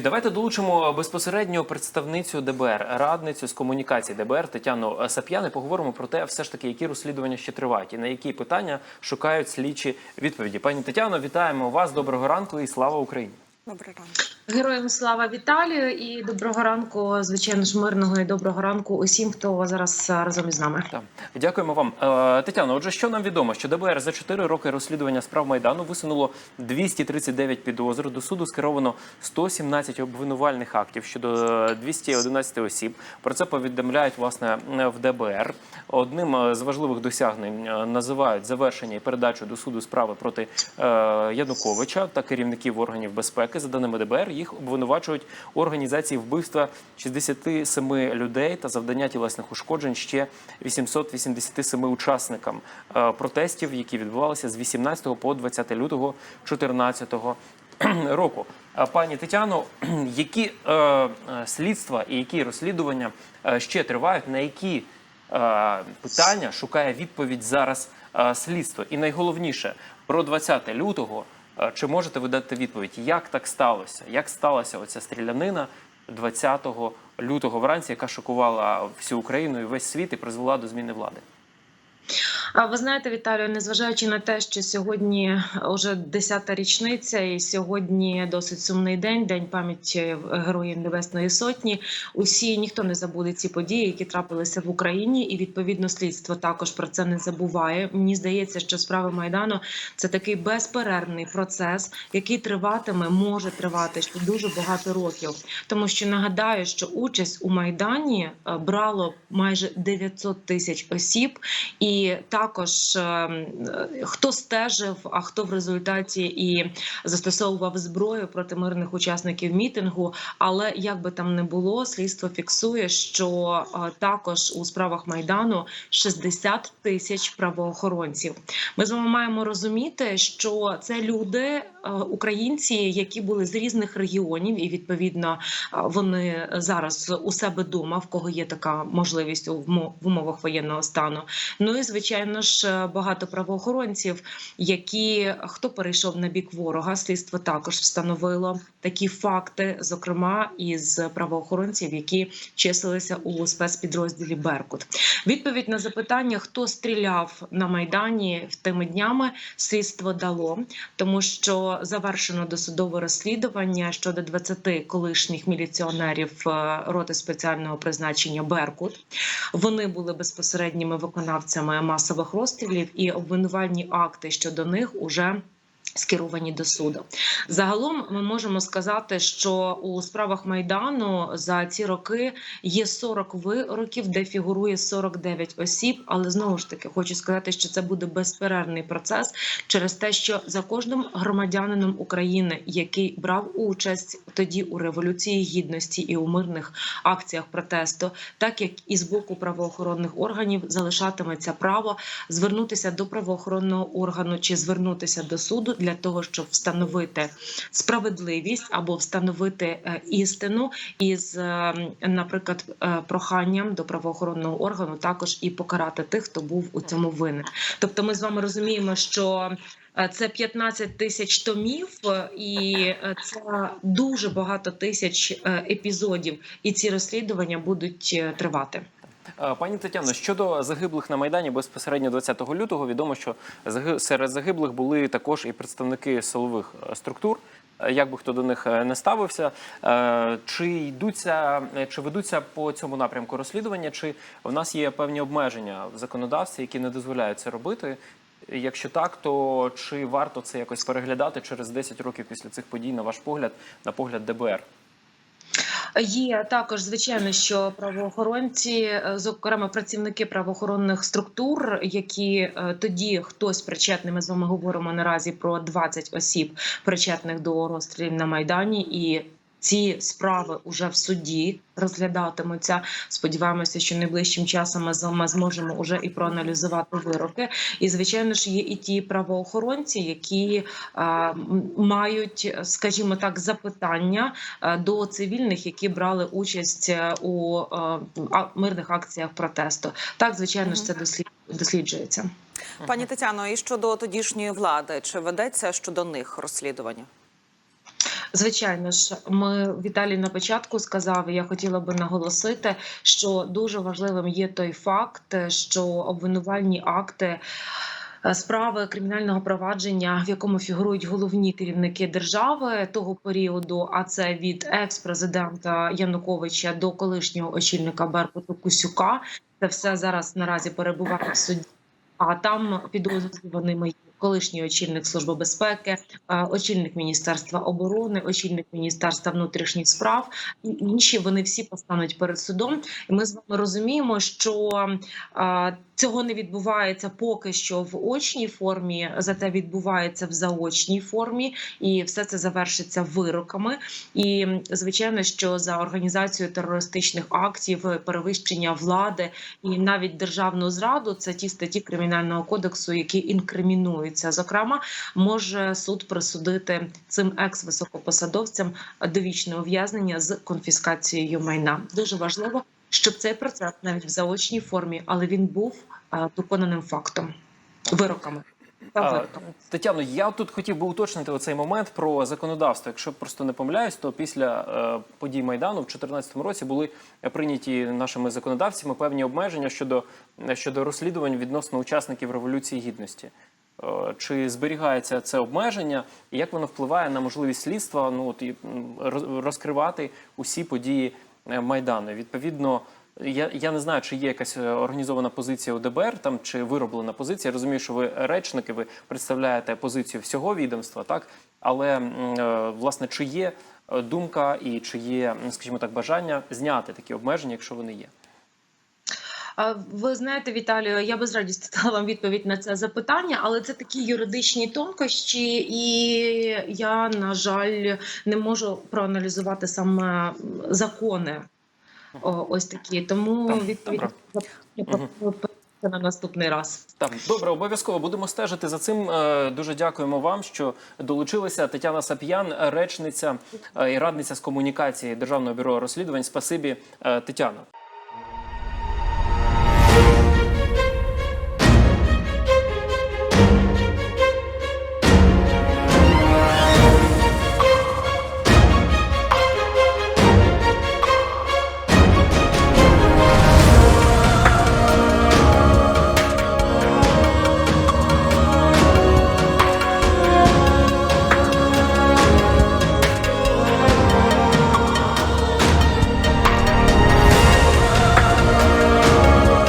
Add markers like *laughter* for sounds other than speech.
Давайте долучимо безпосередньо представницю ДБР, радницю з комунікації ДБР Тетяну Сап'ян і поговоримо про те, все ж таки, які розслідування ще тривають і на які питання шукають слідчі відповіді. Пані Тетяно, вітаємо вас. Доброго ранку і слава Україні. Добрий ранок. Героям слава Віталію і доброго ранку, звичайно ж, мирного і доброго ранку усім, хто зараз разом із нами. Так. Дякуємо вам, Е, Тетяно. Отже, що нам відомо, що ДБР за 4 роки розслідування справ майдану висунуло 239 підозр. До суду скеровано 117 обвинувальних актів щодо 211 осіб. Про це повідомляють власне в ДБР. Одним е, з важливих досягнень е, називають завершення і передачу до суду справи проти е, Януковича та керівників органів безпеки. За даними ДБР, їх обвинувачують у організації вбивства 67 людей та завдання тілесних ушкоджень ще 887 учасникам е, протестів, які відбувалися з 18 по 20 лютого 2014 *clears throat* року. Пані Тетяно, *clears throat* які е, е, слідства і які розслідування е, ще тривають, на які е, питання шукає відповідь зараз е, слідство? І найголовніше про 20 лютого. Е, Чи можете ви дати відповідь, як так сталося? Як сталася оця стрілянина 20 лютого вранці, яка шокувала всю Україну і весь світ і призвела до зміни влади? А ви знаєте, Віталію, незважаючи на те, що сьогодні вже 10-та річниця, і сьогодні досить сумний день, день пам'яті героїв Небесної Сотні. Усі ніхто не забуде ці події, які трапилися в Україні, і відповідно слідство також про це не забуває. Мені здається, що справи майдану це такий безперервний процес, який триватиме, може тривати ще дуже багато років. Тому що нагадаю, що участь у майдані е, брало майже 900 тисяч осіб, і також е, е, хто стежив, а хто в результаті і застосовував зброю проти мирних учасників мітингу. Але як би там не було, слідство фіксує, що е, також у справах майдану 60 тисяч правоохоронців. Ми з вами маємо розуміти, що це люди, українці, які були з різних регіонів, і відповідно вони зараз у себе вдома, в кого є така можливість в умовах воєнного стану. Ну і звичайно ж е, багато правоохоронців, які хто перейшов на бік ворога, слідство також встановило такі факти, зокрема із правоохоронців, які числилися у спецпідрозділі Беркут. Відповідь на запитання, хто стріляв на майдані в тими днями, слідство дало, тому що завершено досудове розслідування щодо 20 колишніх міліціонерів е, роти спеціального призначення Беркут. Вони були безпосередніми виконавцями масових розстрілів, і обвинувальні акти щодо них уже. Скеровані до суду загалом ми можемо сказати, що у справах майдану за ці роки є 40 вироків, де фігурує 49 осіб. Але знову ж таки хочу сказати, що це буде безперервний процес через те, що за кожним громадянином України, який брав участь тоді у революції гідності і у мирних акціях протесту, так як і з боку правоохоронних органів залишатиметься право звернутися до правоохоронного органу чи звернутися до суду для того, щоб встановити справедливість або встановити е, істину із, е, наприклад, е, проханням до правоохоронного органу також і покарати тих, хто був у цьому винен. Тобто, ми з вами розуміємо, що це 15 тисяч томів, і це дуже багато тисяч епізодів, і ці розслідування будуть тривати. Е, Пані Тетяно, щодо загиблих на майдані безпосередньо 20 лютого, відомо, що серед загиблих були також і представники силових е, структур. Е, Як би хто до них не ставився, чи йдуться, чи ведуться по цьому напрямку розслідування, чи в нас є певні обмеження в законодавстві, які не дозволяють це робити? Якщо так, то чи варто це якось переглядати через 10 років після цих подій, на ваш погляд, на погляд ДБР? Є також звичайно, що правоохоронці, е, зокрема працівники правоохоронних структур, які е, тоді хтось причетний, ми з вами говоримо наразі про 20 осіб, причетних до розстрілів на майдані, і ці справи уже в суді розглядатимуться. Сподіваємося, що найближчим часом ми зможемо уже і проаналізувати вироки. І звичайно ж є і ті правоохоронці, які е, мають, скажімо так, запитання до цивільних, які брали участь е, у е, мирних акціях протесту. Так, звичайно ж, це дослід- досліджується. Пані Тетяно, і щодо тодішньої влади, чи ведеться щодо них розслідування? Звичайно ж, ми Віталій на початку сказав, і я хотіла би наголосити, що дуже важливим є той факт, що обвинувальні акти. е, Справи кримінального провадження, в якому фігурують головні керівники держави того періоду, а це від екс-президента Януковича до колишнього очільника Беркуту Кусюка. Це все зараз наразі перебуває в суді. А там підозрюваний мої колишній очільник служби безпеки, е, очільник міністерства оборони, очільник міністерства внутрішніх справ і інші вони всі постануть перед судом. І ми з вами розуміємо, що е, цього не відбувається поки що в очній формі, зате відбувається в заочній формі, і все це завершиться вироками. І звичайно, що за організацію терористичних актів, перевищення влади і навіть державну зраду це ті статті кримінального кодексу, які інкримінуються. Зокрема, може суд присудити цим екс-високопосадовцям довічне ув'язнення з конфіскацією майна. Дуже важливо, щоб цей процес навіть в заочній формі, але він був е, виконаним фактом вироками. Тетяно, я тут хотів би уточнити оцей момент про законодавство. Якщо просто не помиляюсь, то після е, подій майдану в 2014 році були прийняті нашими законодавцями певні обмеження щодо, щодо розслідувань відносно учасників революції гідності. Е, Чи зберігається це обмеження, і як воно впливає на можливість слідства ну от і розкривати усі події е, майдану? Відповідно, я, я не знаю, чи є якась е, організована позиція у ДБР там чи вироблена позиція. Я розумію, що ви речники, ви представляєте позицію всього відомства, так але е, власне чи є е, думка і чи є, скажімо так, бажання зняти такі обмеження, якщо вони є? Ви знаєте, Віталію, я без радості *laughs* дала вам відповідь на це запитання, але це такі юридичні тонкощі, і я, на жаль, не можу проаналізувати саме закони. О, ось такі. Тому Так, відповідь добре. на наступний раз. Так, добре, обов'язково будемо стежити за цим. Е, Дуже дякуємо вам, що долучилися. Тетяна Сап'ян, речниця е, і радниця з комунікації Державного бюро розслідувань. Спасибі, е, Тетяно.